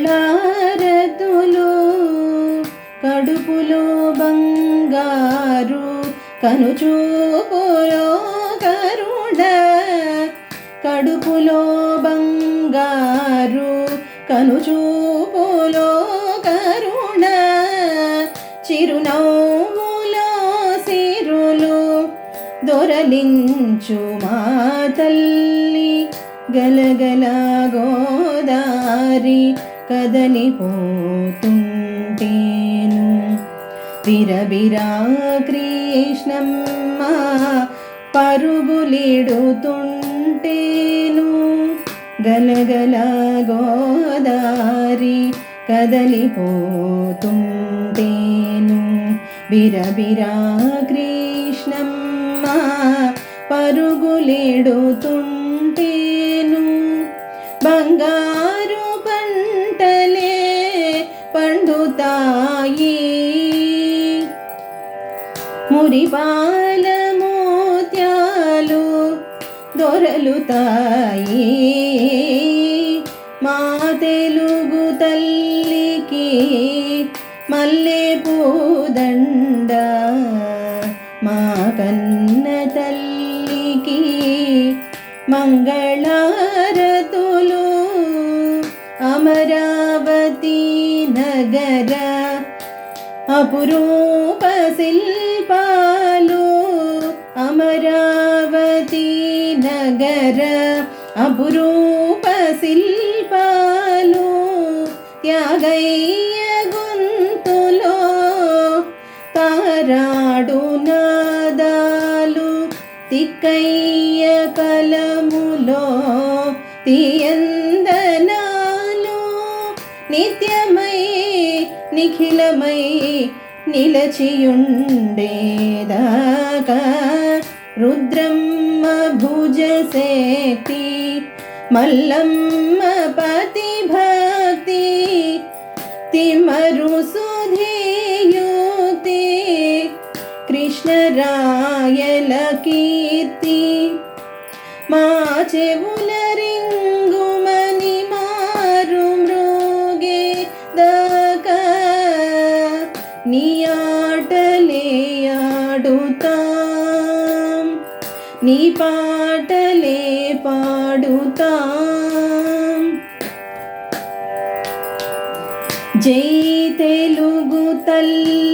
మంగళారతులు కడుపులో బంగారు కనుచూపులో కరుణ కడుపులో బంగారు కనుచూపులో కరుణ చిరునవ్వులో సిరులు దొరలించు మాతల్లి గలగల గోదారి కదలిపోతుంటేను. విరబిరా కృష్ణమ్మ పరుగులిడుతుంటేను. గలగల గోదారి కదలిపోతుంటేను. బిరబిరా కృష్ణమ్మ పరుగులిడుతుంటే బంగారు పంటలే పండుతాయి. మురిపాల మోత్యాలు దొరలుతాయి. మా తెలుగు తల్లికి మల్లె పూదండ మా కన్న తల్లికి మంగళ అపురూప శిల్పాలు అమరావతి నగర అపురూప శిల్పాలు త్యాగయ్య గొంతులో తారాడు నాదాలు తిక్కయ్య కలములో తీయందన నిత్యమై నిఖిలమై నిలచియుండేదాకా రుద్రమ్మ భుజశక్తి మల్లమ్మ పతి భక్తి తిమరు సుధేయుతి కృష్ణరాయల కీర్తి మా చెవుల పాటలే ఆడుతాం. నీ పాటలే పాడుతాం. జై తెలుగు తల్లి.